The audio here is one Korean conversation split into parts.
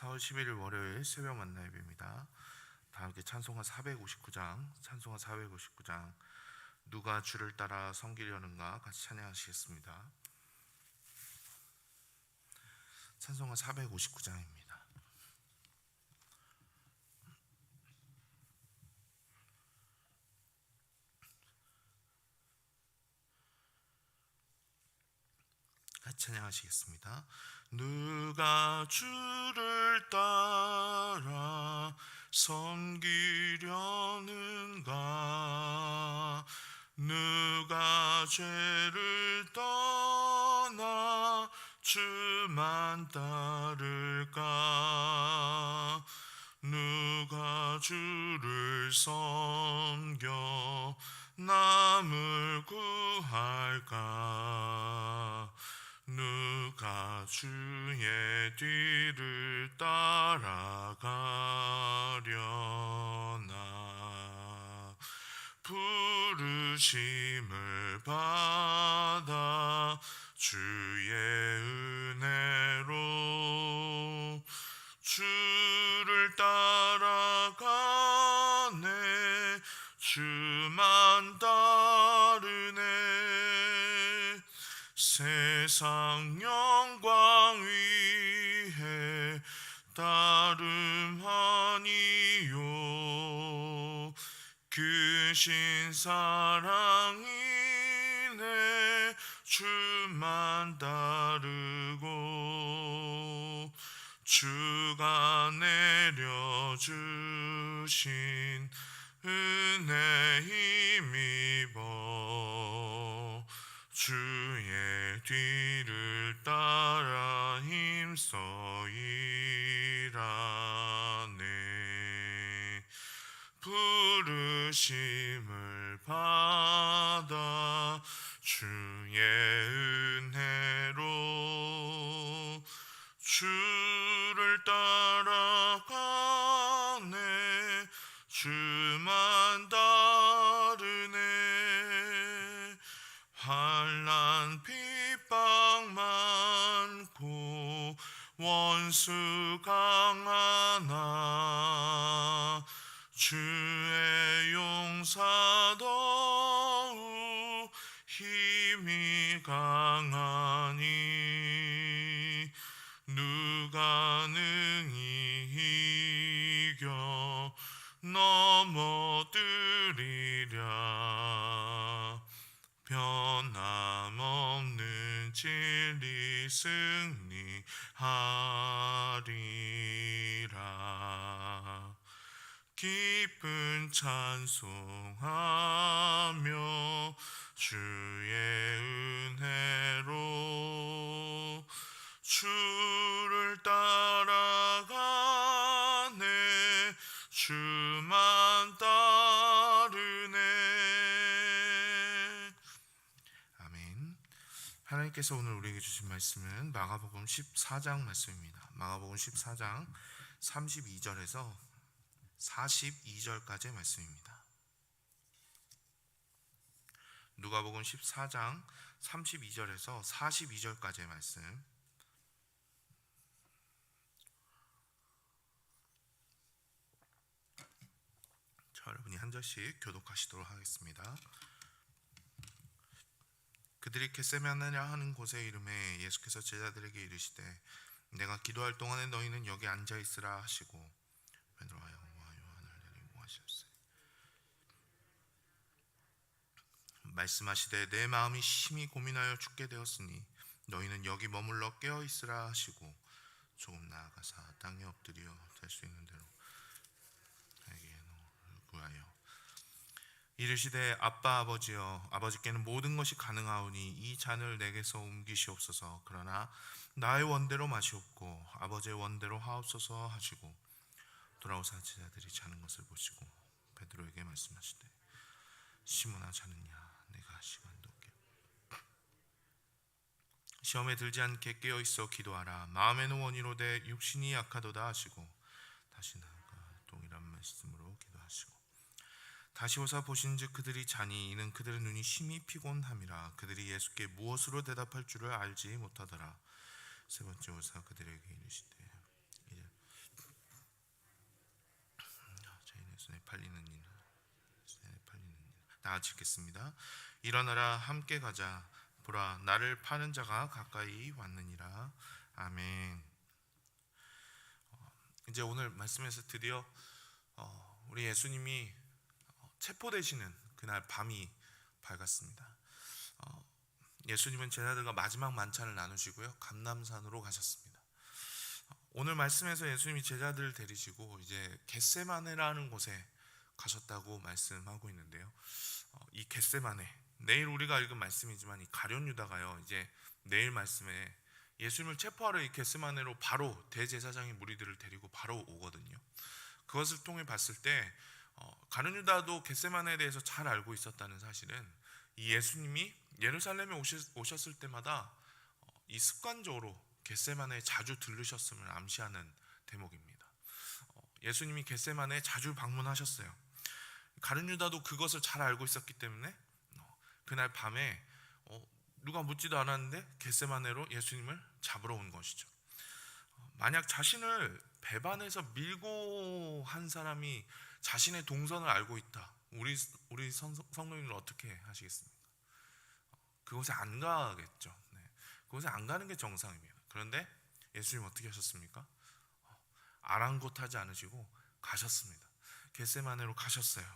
4월 11일 월요일 새벽 만나 예배입니다. 다 함께 찬송가 459장, 찬송가 459장 누가 주를 따라 섬기려는가 같이 찬양하시겠습니다. 찬송가 459장입니다. 같이 찬양하시겠습니다. 누가 주를 따라 섬기려는가? 누가 죄를 떠나 주만 따를까? 누가 주를 섬겨 남을 구할까 주의 뒤를 따라가려나. 부르심을 받아 주의 사랑이네 주만 따르고 주가 내려주신 은혜 힘입어 주의 뒤를 따라 힘써 일하네. 부르심 더욱 힘이 강하니 누가 능히 이겨 넘어뜨리랴? 변함없는 진리 승리하리 기쁜 찬송하며 주의 은혜로 주를 따라가네 주만 따르네. 아멘. 하나님께서 오늘 우리에게 주신 말씀은 마가복음 14장 말씀입니다. 마가복음 14장 32절에서 42절까지의 말씀입니다 누가복음 14장 32절에서 42절까지의 말씀 자, 여러분이 한 절씩 교독하시도록 하겠습니다. 그들이 겟세마네라 하는 곳에 이름에 예수께서 제자들에게 이르시되 내가 기도할 동안에 너희는 여기 앉아 있으라 하시고 베드로와 야고보와 요한을 데리고 가셨어요. 말씀하시되 내 마음이 심히 고민하여 죽게 되었으니 너희는 여기 머물러 깨어 있으라 하시고 조금 나아가사 땅에 엎드려 될 수 있는 대로 나에게 구하여. 이르시되 아빠 아버지여 아버지께는 모든 것이 가능하오니 이 잔을 내게서 옮기시옵소서. 그러나 나의 원대로 마시옵고 아버지의 원대로 하옵소서 하시고 돌아오사 제자들이 자는 것을 보시고 베드로에게 말씀하시되 시몬아 자느냐 시간도 깨 시험에 들지 않게 깨어 있어 기도하라. 마음에는 원이로되 육신이 약하도다 하시고 다시 나아가 동일한 말씀으로 기도하시고. 다시 오사 보신즉 그들이 자니 이는 그들의 눈이 심히 피곤함이라 그들이 예수께 무엇으로 대답할 줄을 알지 못하더라. 세 번째 오사 그들에게 이르시되 이제 아, 저희는 손에 팔리는 일 손에 팔리는 일나 짓겠습니다. 일어나라 함께 가자 보라 나를 파는 자가 가까이 왔느니라 아멘. 어, 이제 오늘 말씀에서 드디어 어, 우리 예수님이 어, 체포되시는 그날 밤이 밝았습니다. 어, 예수님은 제자들과 마지막 만찬을 나누시고요 감남산으로 가셨습니다. 어, 오늘 말씀에서 예수님이 제자들을 데리시고 이제 겟세마네라는 곳에 가셨다고 말씀하고 있는데요. 어, 이 겟세마네 내일 우리가 읽은 말씀이지만 이 가룟 유다가요 이제 내일 말씀에 예수님을 체포하러 이 겟세마네로 바로 대제사장의 무리들을 데리고 바로 오거든요. 그것을 통해 봤을 때 어, 가룟 유다도 겟세마네에 대해서 잘 알고 있었다는 사실은 이 예수님이 예루살렘에 오셨, 오셨 을 때마다 어, 이 습관적으로 겟세마네에 자주 들르셨음을 암시하는 대목입니다. 어, 예수님이 겟세마네에 자주 방문하셨어요. 가룟 유다도 그것을 잘 알고 있었기 때문에 어, 그날 밤에 어, 누가 묻지도 않았는데 겟세마네로 예수님을 잡으러 온 것이죠. 어, 만약 자신을 배반해서 밀고 한 사람이 자신의 동선을 알고 있다. 우리 우리 성, 성도님들 어떻게 하시겠습니까? 어, 그곳에 안 가겠죠. 네. 그곳에 안 가는 게 정상입니다. 그런데 예수님 어떻게 하셨습니까? 어, 아랑곳하지 않으시고 가셨습니다. 겟세마네로 가셨어요.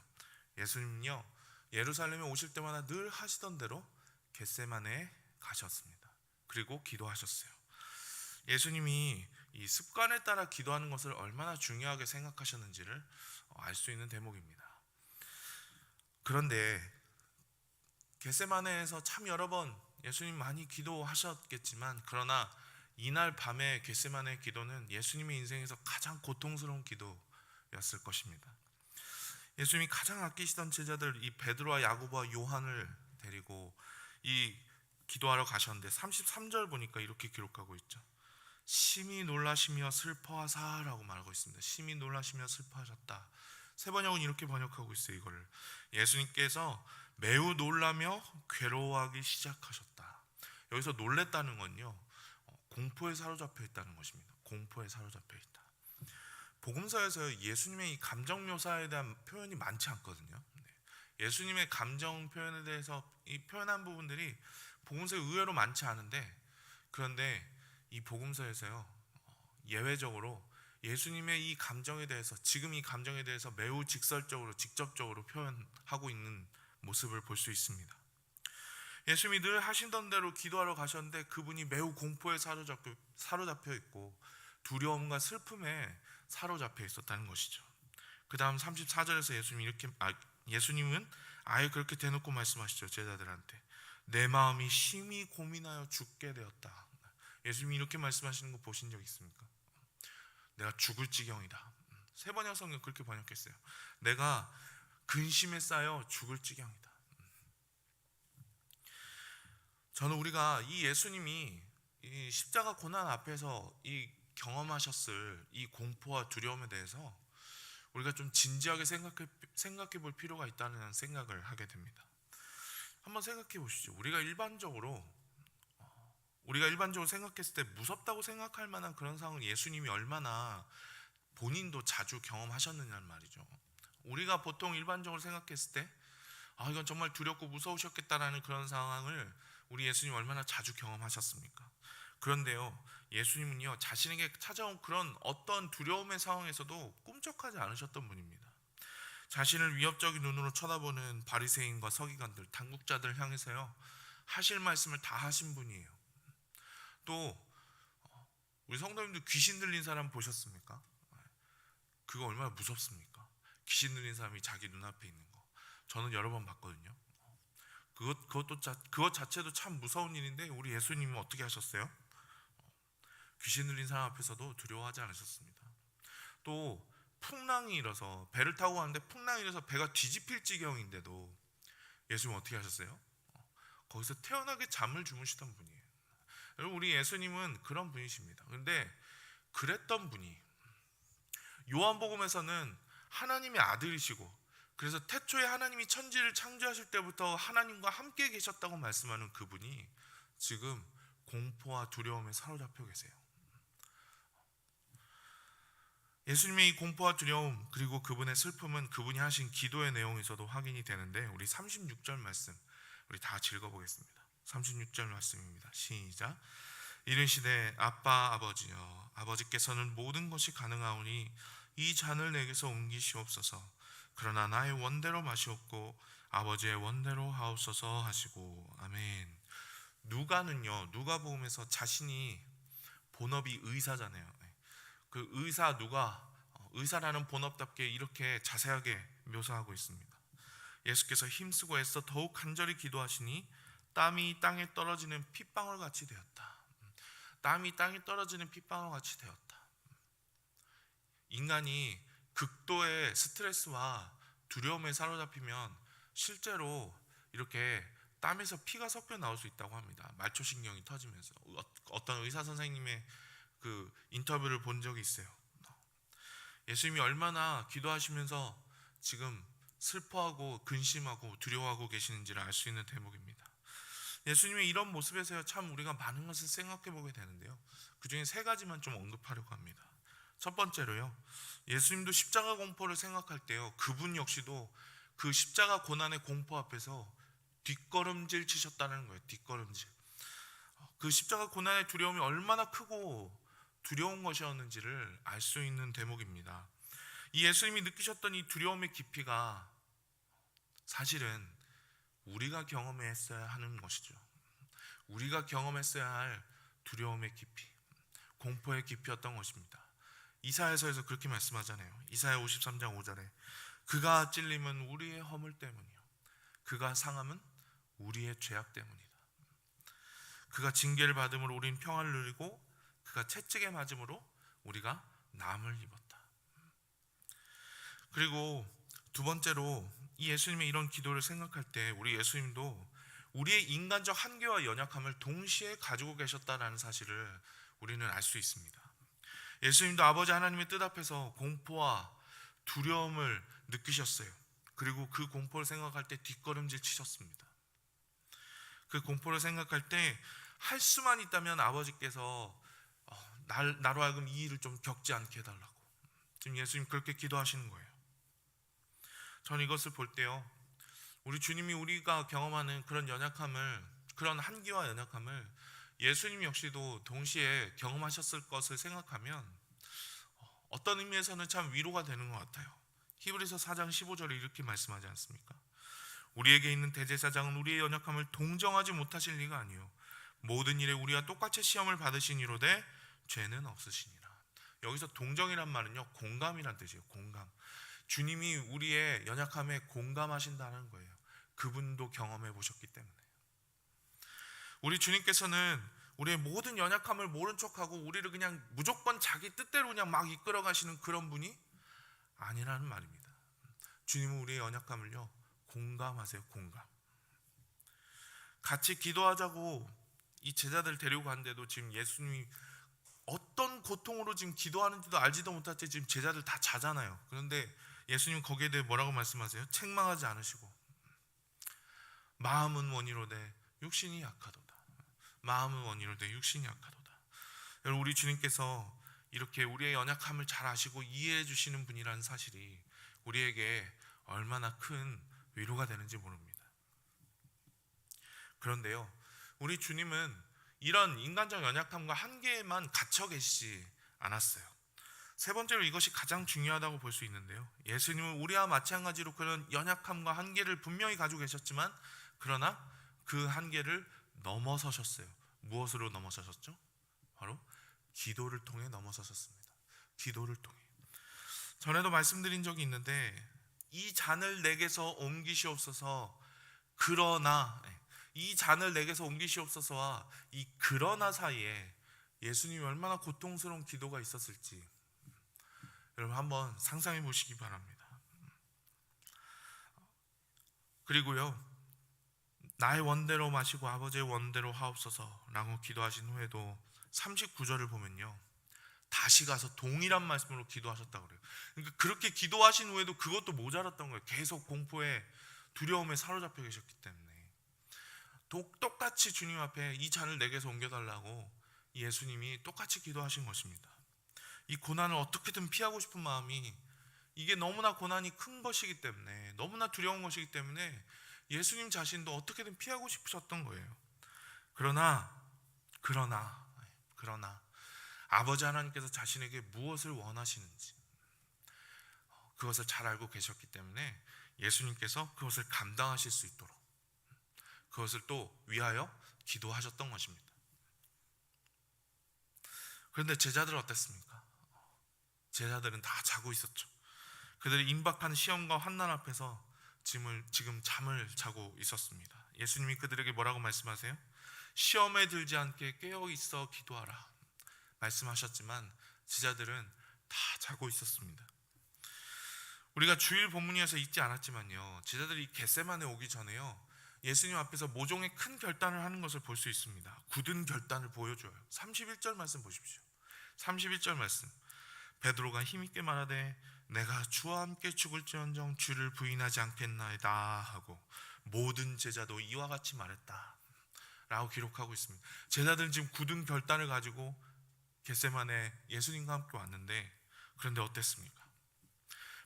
예수님은요 예루살렘에 오실 때마다 늘 하시던 대로 겟세마네에 가셨습니다. 그리고 기도하셨어요. 예수님이 이 습관에 따라 기도하는 것을 얼마나 중요하게 생각하셨는지를 알 수 있는 대목입니다. 그런데 겟세마네에서 참 여러 번 예수님 많이 기도하셨겠지만 그러나 이날 밤에 겟세마네 기도는 예수님의 인생에서 가장 고통스러운 기도였을 것입니다. 예수님이 가장 아끼시던 제자들 이 베드로와 야고보와 요한을 데리고 이 기도하러 가셨는데 33절 보니까 이렇게 기록하고 있죠. 심히 놀라시며 슬퍼하사라고 말하고 있습니다. 심히 놀라시며 슬퍼하셨다. 세 번역은 이렇게 번역하고 있어요. 이거를 예수님께서 매우 놀라며 괴로워하기 시작하셨다. 여기서 놀랬다는 건요. 어, 공포에 사로잡혀 있다는 것입니다. 공포에 사로잡혀 있다. 복음서에서 예수님의 이 감정 묘사에 대한 표현이 많지 않거든요. 네. 예수님의 감정 표현에 대해서 이 표현한 부분들이 복음서에 의외로 많지 않은데 그런데 이 복음서에서요 어, 예외적으로 예수님의 이 감정에 대해서 지금 이 감정에 대해서 매우 직설적으로 직접적으로 표현하고 있는 모습을 볼 수 있습니다. 예수님이 늘 하신던 대로 기도하러 가셨는데 그분이 매우 공포에 사로잡혀 있고 두려움과 슬픔에 사로잡혀 있었다는 것이죠. 그 다음 34절에서 예수님이 이렇게 아, 예수님은 아예 그렇게 대놓고 말씀하시죠 제자들한테 내 마음이 심히 고민하여 죽게 되었다. 예수님이 이렇게 말씀하시는 거 보신 적 있습니까? 내가 죽을 지경이다. 세 번역 성경 그렇게 번역했어요. 내가 근심에 쌓여 죽을 지경이다. 저는 우리가 이 예수님이 이 십자가 고난 앞에서 이 경험하셨을 이 공포와 두려움에 대해서 우리가 좀 진지하게 생각해 생각해 볼 필요가 있다는 생각을 하게 됩니다. 한번 생각해 보시죠. 우리가 일반적으로 우리가 일반적으로 생각했을 때 무섭다고 생각할 만한 그런 상황을 예수님이 얼마나 본인도 자주 경험하셨느냐는 말이죠. 우리가 보통 일반적으로 생각했을 때 아, 이건 정말 두렵고 무서우셨겠다라는 그런 상황을 우리 예수님 얼마나 자주 경험하셨습니까? 그런데요, 예수님은요, 자신에게 찾아온 그런 어떤 두려움의 상황에서도 꿈쩍하지 않으셨던 분입니다. 자신을 위협적인 눈으로 쳐다보는 바리새인과 서기관들, 당국자들 향해서요, 하실 말씀을 다 하신 분이에요. 또 어, 우리 성도님들 귀신 들린 사람 보셨습니까? 그거 얼마나 무섭습니까? 귀신 들린 사람이 자기 눈앞에 있는 거. 저는 여러 번 봤거든요. 그것 그것도 자, 그것 자체도 참 무서운 일인데 우리 예수님은 어떻게 하셨어요? 귀신 들린 사람 앞에서도 두려워하지 않으셨습니다. 또 풍랑이 일어서 배를 타고 가는데 풍랑이 일어서 배가 뒤집힐 지경인데도 예수님 어떻게 하셨어요? 거기서 태어나게 잠을 주무시던 분이에요. 여러분 우리 예수님은 그런 분이십니다. 근데 그랬던 분이 요한복음에서는 하나님의 아들이시고 그래서 태초에 하나님이 천지를 창조하실 때부터 하나님과 함께 계셨다고 말씀하는 그분이 지금 공포와 두려움에 사로잡혀 계세요. 예수님의 이 공포와 두려움 그리고 그분의 슬픔은 그분이 하신 기도의 내용에서도 확인이 되는데 우리 36절 말씀 우리 다 읽어보겠습니다. 36절 말씀입니다. 시작. 이르시되 아빠 아버지여 아버지께서는 모든 것이 가능하오니 이 잔을 내게서 옮기시옵소서. 그러나 나의 원대로 마시옵고 아버지의 원대로 하옵소서 하시고 아멘. 누가는요 누가복음에서 자신이 본업이 의사잖아요. 그 의사 누가 어, 의사라는 본업답게 이렇게 자세하게 묘사하고 있습니다. 예수께서 힘쓰고 애써 더욱 간절히 기도하시니 땀이 땅에 떨어지는 핏방울 같이 되었다. 땀이 땅에 떨어지는 핏방울 같이 되었다. 인간이 극도의 스트레스와 두려움에 사로잡히면 실제로 이렇게 땀에서 피가 섞여 나올 수 있다고 합니다. 말초신경이 터지면서 어- 어떤 의사 선생님의 그 인터뷰를 본 적이 있어요. 예수님이 얼마나 기도하시면서 지금 슬퍼하고 근심하고 두려워하고 계시는지를 알 수 있는 대목입니다. 예수님의 이런 모습에서 참 우리가 많은 것을 생각해 보게 되는데요. 그 중에 세 가지만 좀 언급하려고 합니다. 첫 번째로요. 예수님도 십자가 공포를 생각할 때요. 그분 역시도 그 십자가 고난의 공포 앞에서 뒷걸음질 치셨다는 거예요. 뒷걸음질. 그 십자가 고난의 두려움이 얼마나 크고 두려운 것이었는지를 알 수 있는 대목입니다. 이 예수님이 느끼셨던 이 두려움의 깊이가 사실은 우리가 경험했어야 하는 것이죠. 우리가 경험했어야 할 두려움의 깊이, 공포의 깊이였던 것입니다. 이사야서에서 그렇게 말씀하잖아요. 이사야 53장 5절에 그가 찔림은 우리의 허물 때문이요. 그가 상함은 우리의 죄악 때문이다. 그가 징계를 받음으로 우린 평안을 누리고 그가 채찍에 맞음으로 우리가 남을 입었다. 그리고 두 번째로 이 예수님의 이런 기도를 생각할 때 우리 예수님도 우리의 인간적 한계와 연약함을 동시에 가지고 계셨다라는 사실을 우리는 알 수 있습니다. 예수님도 아버지 하나님의 뜻 앞에서 공포와 두려움을 느끼셨어요. 그리고 그 공포를 생각할 때 뒷걸음질 치셨습니다. 그 공포를 생각할 때 할 수만 있다면 아버지께서 어, 날, 나로 하여금 이 일을 좀 겪지 않게 해달라고. 지금 예수님 그렇게 기도하시는 거예요. 전 이것을 볼 때요. 우리 주님이 우리가 경험하는 그런 연약함을 그런 한계와 연약함을 예수님 역시도 동시에 경험하셨을 것을 생각하면 어떤 의미에서는 참 위로가 되는 것 같아요. 히브리서 4장 15절에 이렇게 말씀하지 않습니까? 우리에게 있는 대제사장은 우리의 연약함을 동정하지 못하실 리가 아니요 모든 일에 우리와 똑같이 시험을 받으신 이로되 죄는 없으시니라. 여기서 동정이란 말은요 공감이란 뜻이에요. 공감. 주님이 우리의 연약함에 공감하신다는 거예요. 그분도 경험해 보셨기 때문에. 우리 주님께서는 우리의 모든 연약함을 모른 척하고 우리를 그냥 무조건 자기 뜻대로 그냥 막 이끌어 가시는 그런 분이 아니라는 말입니다. 주님은 우리의 연약함을요 공감하세요. 공감. 같이 기도하자고 이 제자들 데리고 갔는데도 지금 예수님이 어떤 고통으로 지금 기도하는지도 알지도 못할 때 지금 제자들 다 자잖아요. 그런데 예수님 거기에 대해 뭐라고 말씀하세요? 책망하지 않으시고 마음은 원이로되 육신이 약하도다. 마음은 원이로되 육신이 약하도다. 여러분 우리 주님께서 이렇게 우리의 연약함을 잘 아시고 이해해 주시는 분이라는 사실이 우리에게 얼마나 큰 위로가 되는지 모릅니다. 그런데요, 우리 주님은 이런 인간적 연약함과 한계에만 갇혀 계시지 않았어요. 세 번째로 이것이 가장 중요하다고 볼 수 있는데요. 예수님은 우리와 마찬가지로 그런 연약함과 한계를 분명히 가지고 계셨지만 그러나 그 한계를 넘어서셨어요. 무엇으로 넘어서셨죠? 바로 기도를 통해 넘어서셨습니다. 기도를 통해. 전에도 말씀드린 적이 있는데 이 잔을 내게서 옮기시옵소서. 그러나 네, 이 잔을 내게서 옮기시옵소서와 이 그러나 사이에 예수님이 얼마나 고통스러운 기도가 있었을지 여러분 한번 상상해 보시기 바랍니다. 그리고요, 나의 원대로 마시고 아버지의 원대로 하옵소서라고 기도하신 후에도 39절을 보면요, 다시 가서 동일한 말씀으로 기도하셨다 그래요. 그러니까 그렇게 기도하신 후에도 그것도 모자랐던 거예요. 계속 공포에 두려움에 사로잡혀 계셨기 때문에 똑같이 주님 앞에 이 잔을 내게서 옮겨달라고 예수님이 똑같이 기도하신 것입니다. 이 고난을 어떻게든 피하고 싶은 마음이 이게 너무나 고난이 큰 것이기 때문에 너무나 두려운 것이기 때문에 예수님 자신도 어떻게든 피하고 싶으셨던 거예요. 그러나 그러나 그러나 아버지 하나님께서 자신에게 무엇을 원하시는지 그것을 잘 알고 계셨기 때문에 예수님께서 그것을 감당하실 수 있도록 그것을 또 위하여 기도하셨던 것입니다. 그런데 제자들은 어땠습니까? 제자들은 다 자고 있었죠. 그들이 임박한 시험과 환난 앞에서 짐을 지금 잠을 자고 있었습니다. 예수님이 그들에게 뭐라고 말씀하세요? 시험에 들지 않게 깨어 있어 기도하라 말씀하셨지만 제자들은 다 자고 있었습니다. 우리가 주일 본문에서 읽지 않았지만요. 제자들이 겟세만에 오기 전에요. 예수님 앞에서 모종의 큰 결단을 하는 것을 볼 수 있습니다. 굳은 결단을 보여줘요. 31절 말씀 보십시오. 31절 말씀. 베드로가 힘있게 말하되 내가 주와 함께 죽을지언정 주를 부인하지 않겠나이다 하고 모든 제자도 이와 같이 말했다. 라고 기록하고 있습니다. 제자들은 지금 굳은 결단을 가지고 겟세만에 예수님과 함께 왔는데 그런데 어땠습니까?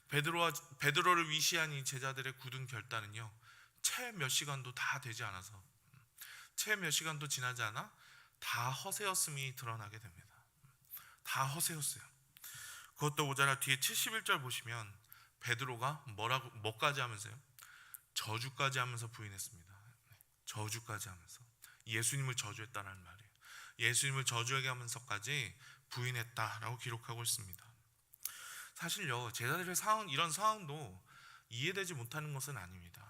베드로와 베드로를 위시한 이 제자들의 굳은 결단은요. 채 몇 시간도 다 되지 않아서 채 몇 시간도 지나지 않아 다 허세였음이 드러나게 됩니다. 다 허세였어요. 그것도 모자라 뒤에 71절 보시면 베드로가 뭐라고 뭐까지 하면서요? 저주까지 하면서 부인했습니다. 저주까지 하면서 예수님을 저주했다는 말이에요. 예수님을 저주하게 하면서까지 부인했다라고 기록하고 있습니다. 사실요 제자들의 상황 이런 상황도 이해되지 못하는 것은 아닙니다.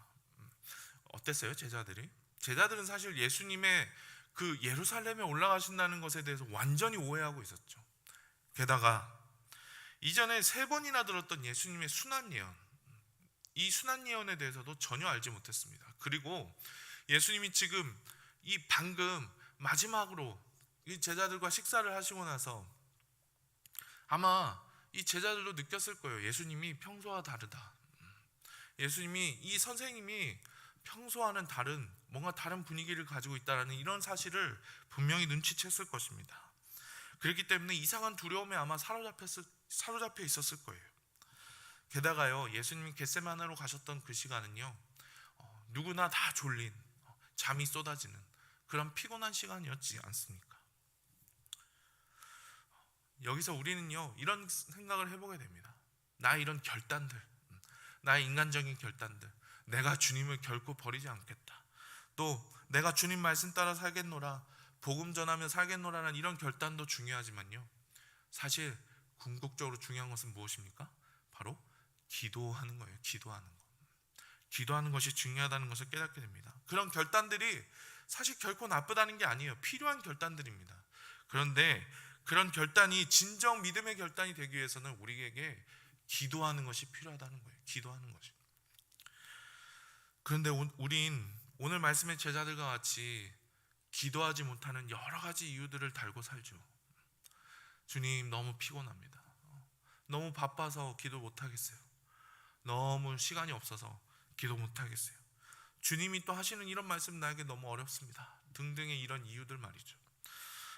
음, 어땠어요 제자들이? 제자들은 사실 예수님의 그 예루살렘에 올라가신다는 것에 대해서 완전히 오해하고 있었죠. 게다가 이전에 세 번이나 들었던 예수님의 순환 예언, 이 순환 예언에 대해서도 전혀 알지 못했습니다. 그리고 예수님이 지금 이 방금 마지막으로 이 제자들과 식사를 하시고 나서 아마 이 제자들도 느꼈을 거예요. 예수님이 평소와 다르다. 예수님이 이 선생님이 평소와는 다른 뭔가 다른 분위기를 가지고 있다라는 이런 사실을 분명히 눈치챘을 것입니다. 그렇기 때문에 이상한 두려움에 아마 사로잡혔을, 사로잡혀 있었을 거예요. 게다가요 예수님이 겟세마나로 가셨던 그 시간은요 어, 누구나 다 졸린 어, 잠이 쏟아지는 그런 피곤한 시간이었지 않습니까? 여기서 우리는요 이런 생각을 해보게 됩니다. 나 이런 결단들, 나의 인간적인 결단들, 내가 주님을 결코 버리지 않겠다. 또 내가 주님 말씀 따라 살겠노라, 복음 전하며 살겠노라는 이런 결단도 중요하지만요. 사실 궁극적으로 중요한 것은 무엇입니까? 바로 기도하는 거예요. 기도하는 거. 기도하는 것이 중요하다는 것을 깨닫게 됩니다. 그런 결단들이 사실 결코 나쁘다는 게 아니에요. 필요한 결단들입니다. 그런데 그런 결단이 진정 믿음의 결단이 되기 위해서는 우리에게 기도하는 것이 필요하다는 거예요. 기도하는 것이. 그런데 우린 오늘 말씀의 제자들과 같이 기도하지 못하는 여러 가지 이유들을 달고 살죠. 주님 너무 피곤합니다. 너무 바빠서 기도 못 하겠어요. 너무 시간이 없어서 기도 못 하겠어요. 주님이 또 하시는 이런 말씀 나에게 너무 어렵습니다. 등등의 이런 이유들 말이죠.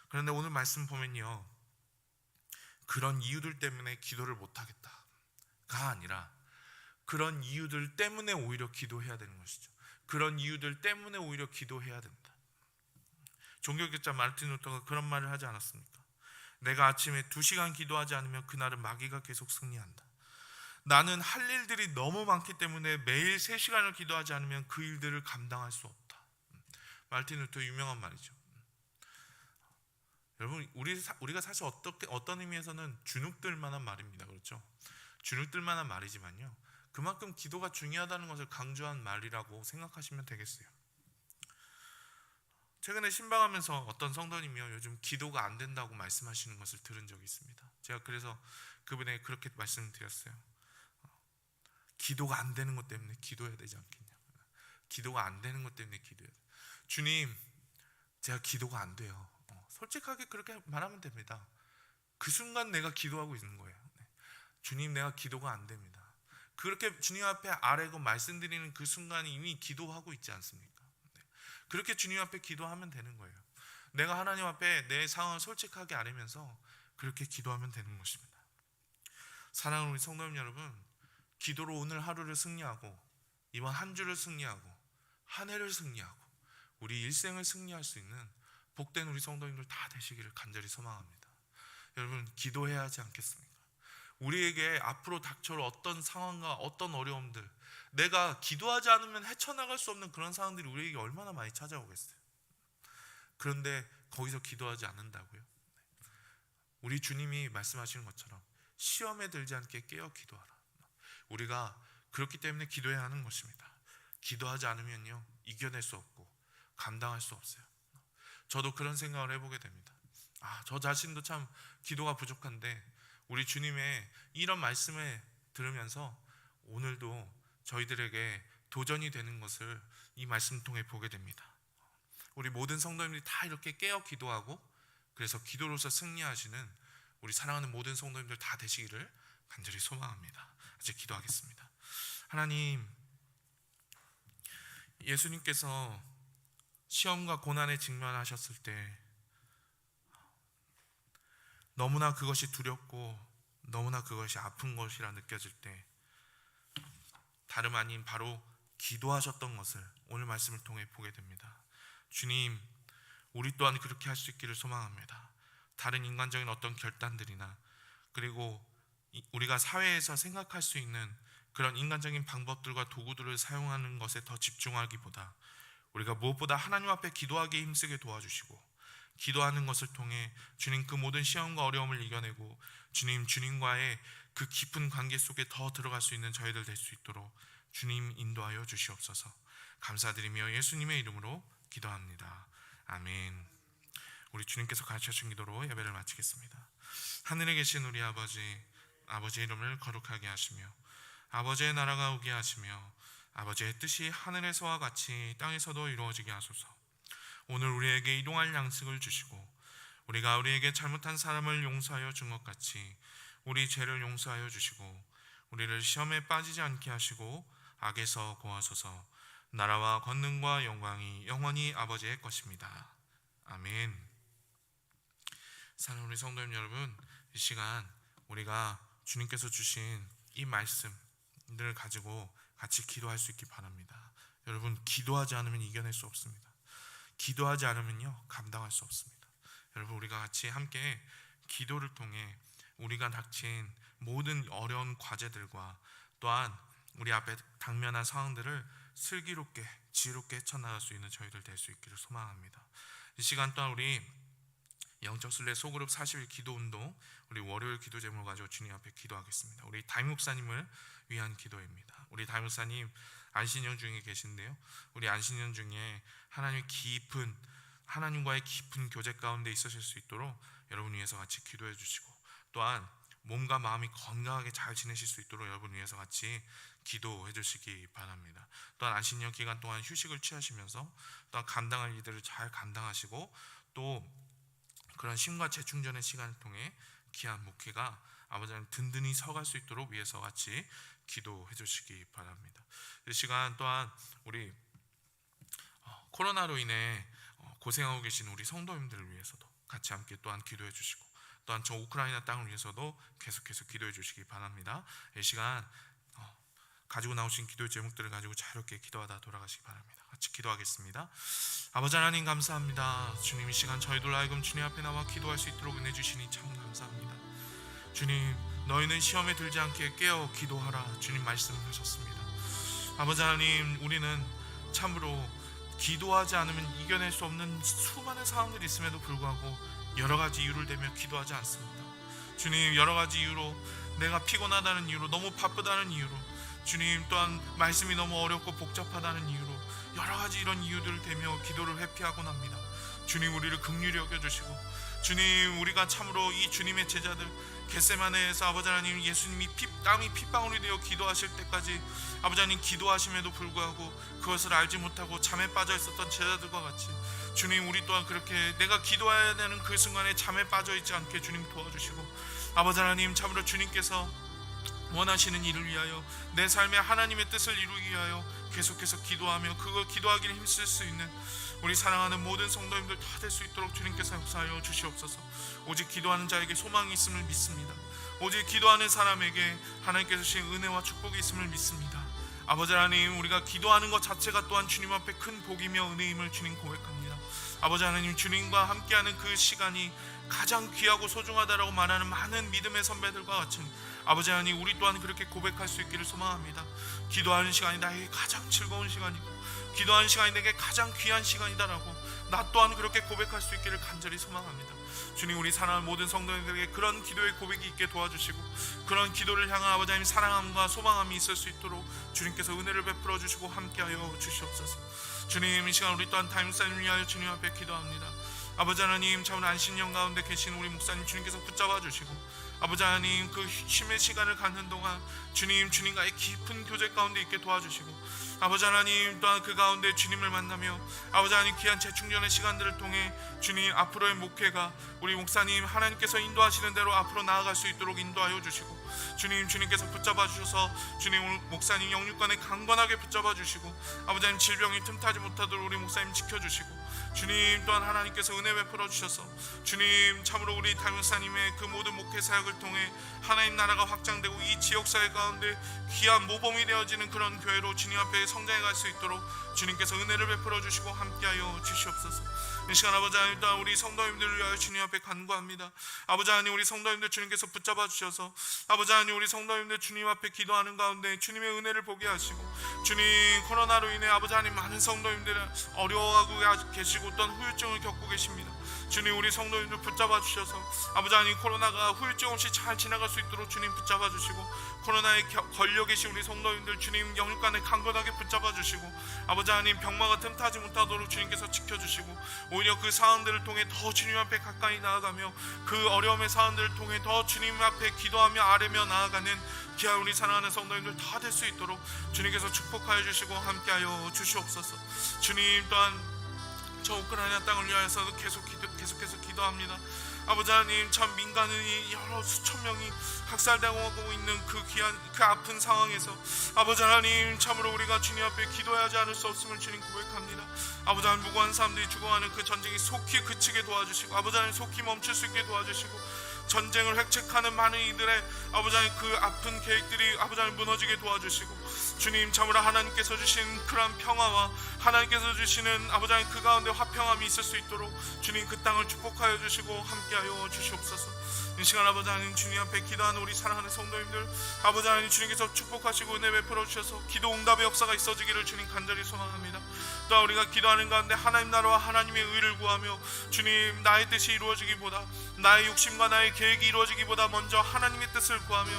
그런데 오늘 말씀 보면요. 그런 이유들 때문에 기도를 못 하겠다가 아니라 그런 이유들 때문에 오히려 기도해야 되는 것이죠. 그런 이유들 때문에 오히려 기도해야 된다. 종교교자 마르틴 루터가 그런 말을 하지 않았습니까? 내가 아침에 두 시간 기도하지 않으면 그날은 마귀가 계속 승리한다. 나는 할 일들이 너무 많기 때문에 매일 세 시간을 기도하지 않으면 그 일들을 감당할 수 없다. 마르틴 루터 유명한 말이죠. 여러분 우리 우리가 사실 어떻게 어떤 의미에서는 주눅들 만한 말입니다. 그렇죠? 주눅들 만한 말이지만요. 그만큼 기도가 중요하다는 것을 강조한 말이라고 생각하시면 되겠어요. 최근에 신방하면서 어떤 성도님이요 요즘 기도가 안 된다고 말씀하시는 것을 들은 적이 있습니다. 제가 그래서 그분에게 그렇게 말씀드렸어요. 기도가 안 되는 것 때문에 기도해야 되지 않겠냐? 기도가 안 되는 것 때문에 기도해야 돼. 주님, 제가 기도가 안 돼요. 어, 솔직하게 그렇게 말하면 됩니다. 그 순간 내가 기도하고 있는 거예요. 네. 주님, 내가 기도가 안 됩니다. 그렇게 주님 앞에 아뢰고 말씀드리는 그 순간이 이미 기도하고 있지 않습니까? 네. 그렇게 주님 앞에 기도하면 되는 거예요. 내가 하나님 앞에 내 상황을 솔직하게 아뢰면서 그렇게 기도하면 되는 것입니다. 사랑하는 우리 성도님 여러분, 기도로 오늘 하루를 승리하고 이번 한 주를 승리하고 한 해를 승리하고 우리 일생을 승리할 수 있는 복된 우리 성도님들 다 되시기를 간절히 소망합니다. 여러분 기도해야 하지 않겠습니까? 우리에게 앞으로 닥쳐올 어떤 상황과 어떤 어려움들 내가 기도하지 않으면 헤쳐나갈 수 없는 그런 상황들이 우리에게 얼마나 많이 찾아오겠어요. 그런데 거기서 기도하지 않는다고요. 우리 주님이 말씀하시는 것처럼 시험에 들지 않게 깨어 기도하라. 우리가 그렇기 때문에 기도해야 하는 것입니다. 기도하지 않으면요 이겨낼 수 없고 감당할 수 없어요. 저도 그런 생각을 해보게 됩니다. 아, 저 자신도 참 기도가 부족한데 우리 주님의 이런 말씀을 들으면서 오늘도 저희들에게 도전이 되는 것을 이 말씀 통해 보게 됩니다. 우리 모든 성도님들이 다 이렇게 깨어 기도하고 그래서 기도로서 승리하시는 우리 사랑하는 모든 성도님들 다 되시기를 간절히 소망합니다. 이제 기도하겠습니다. 하나님, 예수님께서 시험과 고난에 직면하셨을 때 너무나 그것이 두렵고 너무나 그것이 아픈 것이라 느껴질 때 다름 아닌 바로 기도하셨던 것을 오늘 말씀을 통해 보게 됩니다. 주님, 우리 또한 그렇게 할 수 있기를 소망합니다. 다른 인간적인 어떤 결단들이나 그리고 이- 우리가 사회에서 생각할 수 있는 그런 인간적인 방법들과 도구들을 사용하는 것에 더 집중하기보다 우리가 무엇보다 하나님 앞에 기도하기에 힘쓰게 도와주시고 기도하는 것을 통해 주님 그 모든 시험과 어려움을 이겨내고 주님 주님과의 그 깊은 관계 속에 더 들어갈 수 있는 저희들 될 수 있도록 주님 인도하여 주시옵소서. 감사드리며 예수님의 이름으로 기도합니다. 아멘. 우리 주님께서 가르쳐 주신 기도로 예배를 마치겠습니다. 하늘에 계신 우리 아버지 아버지 이름을 거룩하게 하시며 아버지의 나라가 오게 하시며 아버지의 뜻이 하늘에서와 같이 땅에서도 이루어지게 하소서. 오늘 우리에게 이동할 양식을 주시고 우리가 우리에게 잘못한 사람을 용서하여 준 것 같이 우리 죄를 용서하여 주시고 우리를 시험에 빠지지 않게 하시고 악에서 구하소서. 나라와 권능과 영광이 영원히 아버지의 것입니다. 아멘. 사랑하는 우리 성도님 여러분, 이 시간 우리가 주님께서 주신 이 말씀들을 가지고 같이 기도할 수 있기 바랍니다. 여러분, 기도하지 않으면 이겨낼 수 없습니다. 기도하지 않으면요, 감당할 수 없습니다. 여러분, 우리가 같이 함께 기도를 통해 우리가 닥친 모든 어려운 과제들과 또한 우리 앞에 당면한 상황들을 슬기롭게 지혜롭게 헤쳐나갈 수 있는 저희들 될 수 있기를 소망합니다. 이 시간 또한 우리 영적 순례 소그룹 40일 기도 운동 우리 월요일 기도 제목을 가지고 주님 앞에 기도하겠습니다. 우리 담임 목사님을 위한 기도입니다. 우리 담임 목사님 안신년 중에 계신데요. 우리 안신년 중에 하나님의 깊은 하나님과의 깊은 교제 가운데 있으실 수 있도록 여러분 위해서 같이 기도해 주시고 또한 몸과 마음이 건강하게 잘 지내실 수 있도록 여러분 위해서 같이 기도해 주시기 바랍니다. 또한 안신년 기간 동안 휴식을 취하시면서 또한 감당할 일들을 잘 감당하시고 또 그런 심과 재충전의 시간을 통해 귀한 목회가 아버지는 든든히 서갈 수 있도록 위해서 같이 기도해 주시기 바랍니다. 이 시간 또한 우리 어, 코로나로 인해 어, 고생하고 계신 우리 성도님들을 위해서도 같이 함께 또한 기도해 주시고 또한 저 우크라이나 땅을 위해서도 계속해서 기도해 주시기 바랍니다. 이 시간 어, 가지고 나오신 기도 제목들을 가지고 자유롭게 기도하다 돌아가시기 바랍니다. 같이 기도하겠습니다. 아버지 하나님 감사합니다. 주님 이 시간 저희들 하여금 주님 앞에 나와 기도할 수 있도록 은혜 주시니 참 감사합니다. 주님 너희는 시험에 들지 않게 깨어 기도하라 주님 말씀하셨습니다. 아버지 하나님 우리는 참으로 기도하지 않으면 이겨낼 수 없는 수많은 상황들이 있음에도 불구하고 여러 가지 이유를 대며 기도하지 않습니다. 주님 여러 가지 이유로 내가 피곤하다는 이유로 너무 바쁘다는 이유로 주님 또한 말씀이 너무 어렵고 복잡하다는 이유로 여러 가지 이런 이유들을 대며 기도를 회피하곤 합니다. 주님 우리를 긍휼히 여겨 주시고 주님 우리가 참으로 이 주님의 제자들 겟세마네에서 아버지 하나님 예수님이 피, 땀이 핏방울이 되어 기도하실 때까지 아버지 하나님 기도하심에도 불구하고 그것을 알지 못하고 잠에 빠져 있었던 제자들과 같이 주님 우리 또한 그렇게 내가 기도해야 되는 그 순간에 잠에 빠져 있지 않게 주님 도와주시고 아버지 하나님 참으로 주님께서 원하시는 일을 위하여 내 삶에 하나님의 뜻을 이루기 위하여 계속해서 기도하며 그걸 기도하기를 힘쓸 수 있는 우리 사랑하는 모든 성도님들 다 될 수 있도록 주님께서 역사하여 주시옵소서. 오직 기도하는 자에게 소망이 있음을 믿습니다. 오직 기도하는 사람에게 하나님께서 주신 은혜와 축복이 있음을 믿습니다. 아버지 하나님 우리가 기도하는 것 자체가 또한 주님 앞에 큰 복이며 은혜임을 주님 고백합니다. 아버지 하나님 주님과 함께하는 그 시간이 가장 귀하고 소중하다라고 말하는 많은 믿음의 선배들과 같이 아버지 하나님 우리 또한 그렇게 고백할 수 있기를 소망합니다. 기도하는 시간이 나에게 가장 즐거운 시간이고 기도하는 시간이 내게 가장 귀한 시간이다라고 나 또한 그렇게 고백할 수 있기를 간절히 소망합니다. 주님 우리 사랑하는 모든 성도님들에게 그런 기도의 고백이 있게 도와주시고 그런 기도를 향한 아버지 하나님 사랑함과 소망함이 있을 수 있도록 주님께서 은혜를 베풀어 주시고 함께하여 주시옵소서. 주님 이 시간 우리 또한 타임사님을 위하여 주님 앞에 기도합니다. 아버지 하나님 참 안신령 가운데 계신 우리 목사님 주님께서 붙잡아 주시고 아버지 하나님 그 쉼의 시간을 갖는 동안 주님 주님과의 깊은 교제 가운데 있게 도와주시고 아버지 하나님 또한 그 가운데 주님을 만나며 아버지 하나님 귀한 재충전의 시간들을 통해 주님 앞으로의 목회가 우리 목사님 하나님께서 인도하시는 대로 앞으로 나아갈 수 있도록 인도하여 주시고 주님 주님께서 붙잡아 주셔서 주님 우리 목사님 영육간에 강건하게 붙잡아 주시고 아버지 하나님 질병이 틈타지 못하도록 우리 목사님 지켜주시고 주님 또한 하나님께서 은혜 베풀어 주셔서 주님 참으로 우리 담임사님의 그 모든 목회 사역을 통해 하나님 나라가 확장되고 이 지역 사회 가운데 귀한 모범이 되어지는 그런 교회로 주님 앞에 성장해 갈 수 있도록 주님께서 은혜를 베풀어 주시고 함께하여 주시옵소서. 이 시간 아버지 하나님 또한 우리 성도님들을 위하여 주님 앞에 간구합니다. 아버지 하나님 우리 성도님들 주님께서 붙잡아 주셔서 아버지 하나님 우리 성도님들 주님 앞에 기도하는 가운데 주님의 은혜를 보게 하시고 주님 코로나로 인해 아버지 하나님 많은 성도님들 어려워하고 계시고 또한 후유증을 겪고 계십니다. 주님 우리 성도님들 붙잡아 주셔서 아버지 하나님 코로나가 후유증 없이 잘 지나갈 수 있도록 주님 붙잡아 주시고 코로나에 겨- 걸려 계신 우리 성도님들 주님 영육간에 강건하게 붙잡아 주시고 아버지 하나님 병마가 틈타지 못하도록 주님께서 지켜 주시고 오히려 그 상황들을 통해 더 주님 앞에 가까이 나아가며 그 어려움의 상황들을 통해 더 주님 앞에 기도하며 아뢰며 나아가는 귀한 우리 사랑하는 성도님들 다 될 수 있도록 주님께서 축복하여 주시고 함께하여 주시옵소서. 주님 또한 저 우크라이나 땅을 위하여서도 계속 기도, 계속해서 기도합니다. 아버지 하나님 참 민간인이 여러 수천 명이 학살당하고 있는 그 귀한 그 아픈 상황에서 아버지 하나님 참으로 우리가 주님 앞에 기도해야 하지 않을 수 없음을 주님 고백합니다. 아버지 하나님 무고한 사람들이 죽어가는 그 전쟁이 속히 그치게 도와주시고 아버지 하나님 속히 멈출 수 있게 도와주시고 전쟁을 획책하는 많은 이들의 아버지 하나님 그 아픈 계획들이 아버지 하나님 무너지게 도와주시고 주님 참으로 하나님께서 주신 그러한 평화와 하나님께서 주시는 아버지 하나님 그 가운데 화평함이 있을 수 있도록 주님 그 땅을 축복하여 주시고 함께하여 주시옵소서. 이 시간 아버지 하나님 주님 앞에 기도하는 우리 사랑하는 성도님들 아버지 하나님 주님께서 축복하시고 은혜 베풀어 주셔서 기도 응답의 역사가 있어지기를 주님 간절히 소망합니다. 또한 우리가 기도하는 가운데 하나님 나라와 하나님의 의를 구하며 주님 나의 뜻이 이루어지기보다 나의 욕심과 나의 계획이 이루어지기보다 먼저 하나님의 뜻을 구하며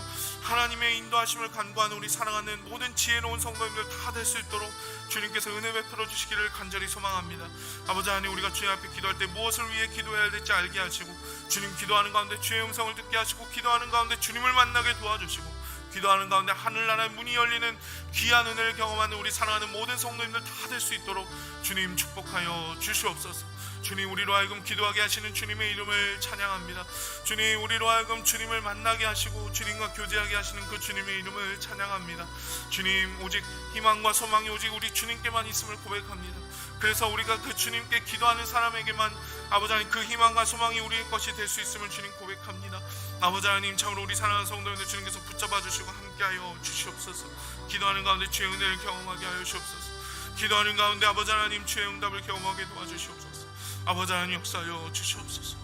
하나님의 인도하심을 간구하는 우리 사랑하는 모든 지혜로운 성도님들 다 될 수 있도록 주님께서 은혜 베풀어 주시기를 간절히 소망합니다. 아버지 하나님 우리가 주님 앞에 기도할 때 무엇을 위해 기도해야 될지 알게 하시고 주님 기도하는 가운데 주의 음성을 듣게 하시고 기도하는 가운데 주님을 만나게 도와주시고 기도하는 가운데 하늘나라의 문이 열리는 귀한 은혜를 경험하는 우리 사랑하는 모든 성도님들 다 될 수 있도록 주님 축복하여 주시옵소서. 주님 우리로 하여금 기도하게 하시는 주님의 이름을 찬양합니다. 주님 우리로 하여금 주님을 만나게 하시고 주님과 교제하게 하시는 그 주님의 이름을 찬양합니다. 주님 오직 희망과 소망이 오직 우리 주님께만 있음을 고백합니다. 그래서 우리가 그 주님께 기도하는 사람에게만 아버지 하나님 그 희망과 소망이 우리의 것이 될 수 있음을 주님 고백합니다. 아버지 하나님 참으로 우리 사랑하는 성도님들 주님께서 붙잡아 주시고 함께하여 주시옵소서. 기도하는 가운데 주의 은혜를 경험하게 하여 주옵소서. 기도하는 가운데 아버지 하나님 주의 응답을 경험하게 도와주시옵소서. 아버지 하나님 역사하여 주시옵소서.